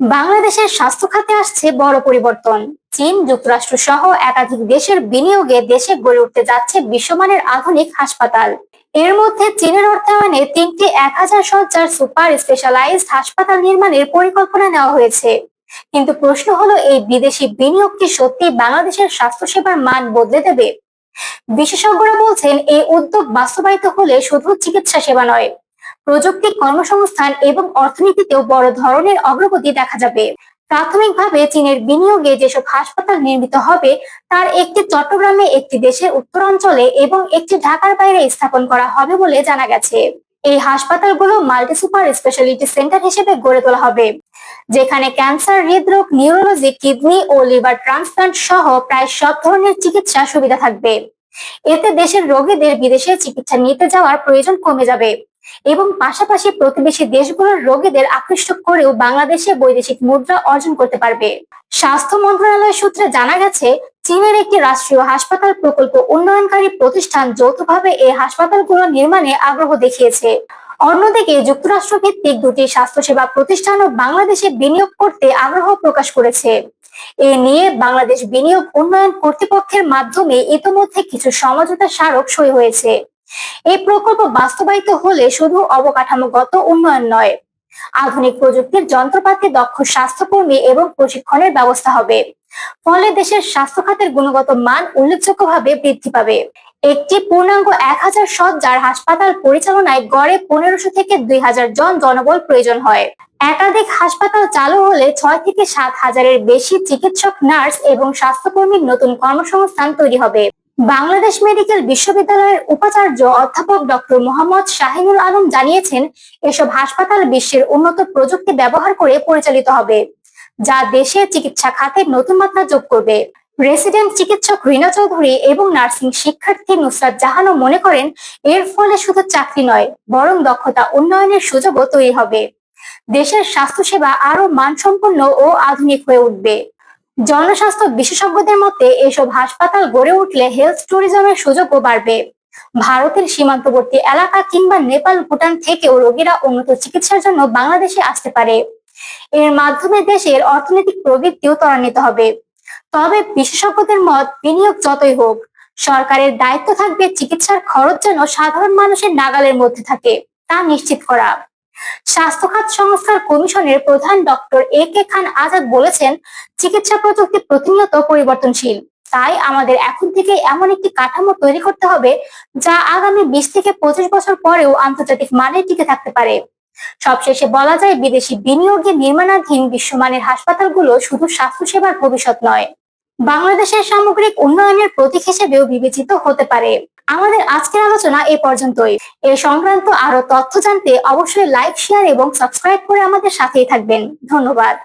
বাংলাদেশের স্বাস্থ্য খাতে আসছে বড় পরিবর্তন। চীন যুক্তরাষ্ট্র সহ একাধিক দেশের বিনিয়োগে দেশে গড়ে উঠতে যাচ্ছে বিশ্বমানের আধুনিক হাসপাতাল। এর মধ্যে চীনের অর্থায়নে তিনটি এক হাজার সজ্জার সুপার স্পেশালাইজড হাসপাতাল নির্মাণের পরিকল্পনা নেওয়া হয়েছে। কিন্তু প্রশ্ন হলো, এই বিদেশি বিনিয়োগ কি সত্যি বাংলাদেশের স্বাস্থ্যসেবার মান বদলে দেবে? বিশেষজ্ঞরা বলছেন, এই উদ্যোগ বাস্তবায়িত হলে শুধু চিকিৎসা সেবা নয় প্রযুক্তি কর্মসংস্থান এবং অর্থনীতিতেও বড় ধরনের অগ্রগতি দেখা যাবে। প্রাথমিকভাবে চীনের বিনিয়োগে যেসব হাসপাতাল নির্মিত হবে, তার একটি চট্টগ্রামে একটি দেশের উত্তরাঞ্চলে এবং একটি ঢাকার বাইরে স্থাপন করা হবে বলে জানা গেছে। এই হাসপাতালগুলো মাল্টি সুপার স্পেশালিটি সেন্টার হিসেবে গড়ে তোলা হবে, যেখানে ক্যান্সার হৃদরোগ, নিউরোলজি, কিডনি ও লিভার ট্রান্সপ্লান্ট সহ প্রায় সব ধরনের চিকিৎসা সুবিধা থাকবে। এতে দেশের রোগীদের বিদেশে চিকিৎসা নিতে যাওয়ার প্রয়োজন কমে যাবে। এবং পাশাপাশি প্রতিবেশী দেশগুলোর রোগীদের আকৃষ্ট করেও বাংলাদেশে বৈদেশিক মুদ্রা অর্জন করতে পারবে। স্বাস্থ্য মন্ত্রণালয় সূত্রে জানা গেছে, চীনের একটি রাষ্ট্রীয় হাসপাতাল প্রকল্প উন্নয়নকারী প্রতিষ্ঠান যৌথভাবে এই হাসপাতালগুলো নির্মাণে আগ্রহ দেখিয়েছে। অন্যদিকে যুক্তরাষ্ট্র ভিত্তিক দুটি স্বাস্থ্যসেবা প্রতিষ্ঠানও বাংলাদেশে বিনিয়োগ করতে আগ্রহ প্রকাশ করেছে। এ নিয়ে বাংলাদেশ বিনিয়োগ উন্নয়ন কর্তৃপক্ষের মাধ্যমে ইতোমধ্যে কিছু সমঝোতা স্মারক সই হয়েছে। এই প্রকল্প বাস্তবায়িত হলে শুধু অবকাঠামোগত উন্নয়ন নয়, আধুনিক প্রযুক্তির যন্ত্রপাতি, দক্ষ স্বাস্থ্যকর্মী এবং প্রশিক্ষণের ব্যবস্থা হবে। ফলে দেশের স্বাস্থ্য খাতের গুণগত মান উল্লেখযোগ্যভাবে বৃদ্ধি পাবে। একটি পূর্ণাঙ্গ এক হাজার সজ্জার হাসপাতাল পরিচালনায় গড়ে পনেরোশো থেকে দুই হাজার জন জনবল প্রয়োজন হয়। একাধিক হাসপাতাল চালু হলে ছয় থেকে সাত হাজারের বেশি চিকিৎসক, নার্স এবং স্বাস্থ্যকর্মীর নতুন কর্মসংস্থান তৈরি হবে। বাংলাদেশ মেডিকেল বিশ্ববিদ্যালয়ের উপাচার্য অধ্যাপক ডক্টর মোহাম্মদ শাহিনুল আলম জানিয়েছেন, এসব হাসপাতাল বিশ্বের উন্নত প্রযুক্তি ব্যবহার করে পরিচালিত হবে, যা দেশে চিকিৎসা খাতে নতুন মাত্রা যোগ করবে। রেসিডেন্ট চিকিৎসক রিনা চৌধুরী এবং নার্সিং শিক্ষার্থী নুসরাত জাহানও মনে করেন, এর ফলে শুধু চাকরি নয়, বরং দক্ষতা উন্নয়নের সুযোগও তৈরি হবে। দেশের স্বাস্থ্যসেবা আরও মানসম্পন্ন ও আধুনিক হয়ে উঠবে। জনস্বাস্থ্য বিশেষজ্ঞদের মতে, এসব হাসপাতাল গড়ে উঠলে হেলথ ট্যুরিজমের সুযোগও বাড়বে। ভারতের সীমান্তবর্তী এলাকা কিংবা নেপাল, ভুটান থেকেও রোগীরা উন্নত চিকিৎসার জন্য বাংলাদেশে আসতে পারে। এর মাধ্যমে দেশের অর্থনৈতিক প্রবৃত্তিও ত্বরান্বিত হবে। তবে বিশেষজ্ঞদের মত, বিনিয়োগ যতই হোক, সরকারের দায়িত্ব থাকবে চিকিৎসার খরচ যেন সাধারণ মানুষের নাগালের মধ্যে থাকে, তা নিশ্চিত করা। স্বাস্থ্য খাত সংস্কার কমিশনের প্রধান ডক্টর এ কে খান আজাদ বলেছেন, চিকিৎসা প্রযুক্তি প্রতিনিয়ত পরিবর্তনশীল। তাই আমাদের এখন থেকে এমন একটি কাঠামো তৈরি করতে হবে, যা আগামী বিশ থেকে পঁচিশ বছর পরেও আন্তর্জাতিক মানে টিকে থাকতে পারে। সবশেষে বলা যায়, বিদেশি বিনিয়োগে নির্মাণাধীন বিশ্বমানের হাসপাতালগুলো শুধু স্বাস্থ্যসেবার ভবিষ্যৎ নয়। বাংলাদেশের সামগ্রিক উন্নয়নের প্রতীক হিসেবেও বিবেচিত হতে পারে। আমাদের আজকের আলোচনা এ পর্যন্তই। এ সংক্রান্ত আরও তথ্য জানতে অবশ্যই লাইক, শেয়ার এবং সাবস্ক্রাইব করে আমাদের সাথেই থাকবেন। ধন্যবাদ।